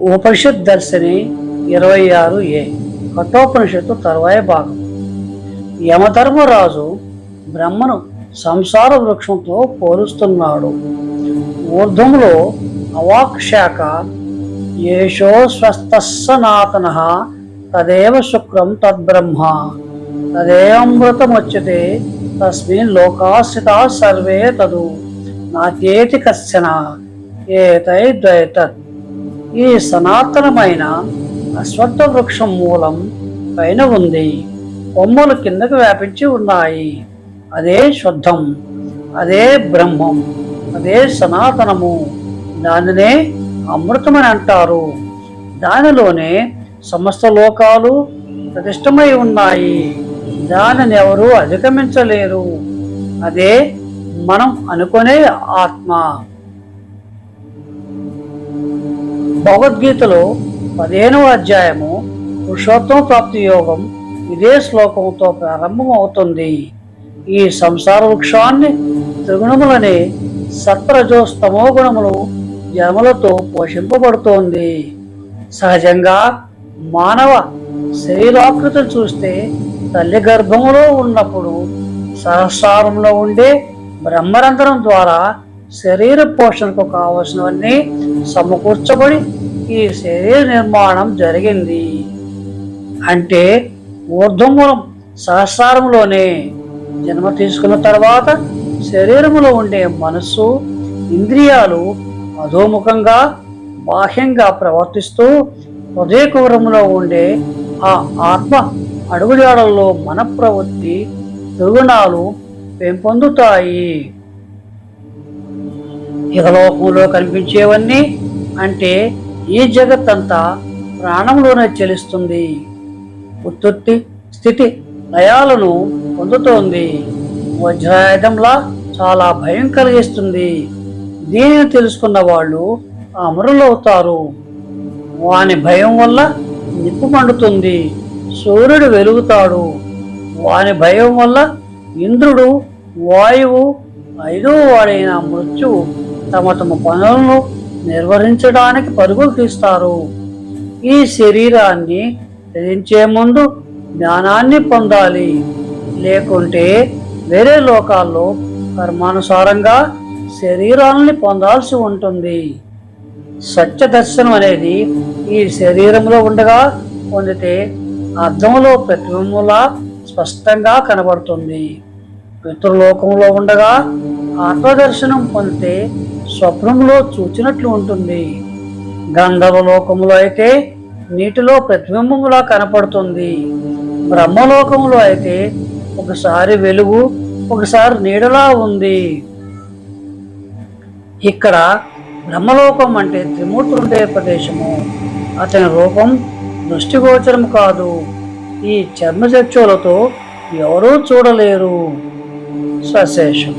ఉపనిషత్ దర్శిని ఇరవై ఆరు ఏ. కఠోపనిషత్తు తరువాయి భాగం. యమధర్మరాజు బ్రహ్మను సంసార వృక్షంతో పోలుస్తున్నాడు. ఊర్ధ్వంలో అవాక్ శాఖ ఏషో స్వస్థ సనాతన తదేవ శుక్రం తద్బ్రహ్మ. తదేవమృతముచ్యతే తస్మిన్ లోకాశ్రిత సర్వే తదు. నాకేతి కశ్చన ఏతై ద్వైతత్. ఈ సనాతనమైన అశ్వత్థ వృక్షం మూలం పైన ఉంది. కొమ్మలు కిందకు వ్యాపించి ఉన్నాయి. అదే శుద్ధం అదే బ్రహ్మం అదే సనాతనము. దానినే అమృతమని అంటారు. దానిలోనే సమస్త లోకాలు ప్రతిష్టమై ఉన్నాయి. దానిని ఎవరు అధిగమించలేరు. అదే మనం అనుకునే ఆత్మ. భగవద్గీతలో పదిహేనవ అధ్యాయము పురుషోత్తమ ప్రాప్తి యోగం ఇదే శ్లోకంతో ప్రారంభం అవుతుంది ఈ సంసార వృక్షాన్ని త్రిగుణములనే సత్రజోస్తమో గుణములు జన్మలతో పోషింపబడుతోంది. సహజంగా మానవ శరీరాకృతిని చూస్తే తల్లి గర్భములో ఉన్నప్పుడు సహస్రంలో ఉండే బ్రహ్మరంధ్రం ద్వారా శరీర పోషణకు కావలసినవన్నీ సమకూర్చబడి ఈ శరీర నిర్మాణం జరిగింది. అంటే ఊర్ధ్వమూలం సహస్రంలోనే జన్మ తీసుకున్న తర్వాత శరీరములో ఉండే మనస్సు ఇంద్రియాలు అధోముఖంగా బాహ్యంగా ప్రవర్తిస్తూ హృదయ ఉండే ఆ ఆత్మ అడుగుజాడల్లో మన ప్రవృత్తి దుర్గుణాలు పెంపొందుతాయి. ఇహలోకంలో కనిపించేవన్నీ అంటే ఈ జగత్ అంతా ప్రాణంలోనే చెలిస్తుంది. ఉత్పత్తి స్థితి లయాలను పొందుతోంది. వజ్రాయుధంలా చాలా భయం కలిగిస్తుంది. దీనిని తెలుసుకున్న వాళ్ళు అమరులవుతారు. వాని భయం వల్ల నిప్పు మండుతుంది. సూర్యుడు వెలుగుతాడు. వాని భయం వల్ల ఇంద్రుడు వాయువు ఐదో వాడైన మృత్యువు తమ తమ పనులను నిర్వహించడానికి పరుగులు తీస్తారు. ఈ శరీరాన్ని త్యజించే ముందు జ్ఞానాన్ని పొందాలి. లేకుంటే వేరే లోకాల్లో కర్మానుసారంగా శరీరాలని పొందాల్సి ఉంటుంది. సత్య దర్శనం అనేది ఈ శరీరంలో ఉండగా పొందితే అర్థంలో ప్రతిబింబలా స్పష్టంగా కనబడుతుంది. పితృలోకంలో ఉండగా ఆత్మదర్శనం పొందితే స్వప్నంలో చూచినట్లు ఉంటుంది. గంధర్వలోకములో అయితే నీటిలో ప్రతిబింబములా కనపడుతుంది. బ్రహ్మలోకములో అయితే ఒకసారి వెలుగు ఒకసారి నీడలా ఉంది. ఇక్కడ బ్రహ్మలోకం అంటే త్రిమూర్తులు ఉండే ప్రదేశము. అతని రూపం దృష్టిగోచరం కాదు. ఈ చర్మచక్షులతో ఎవరూ చూడలేరు. సశేషం.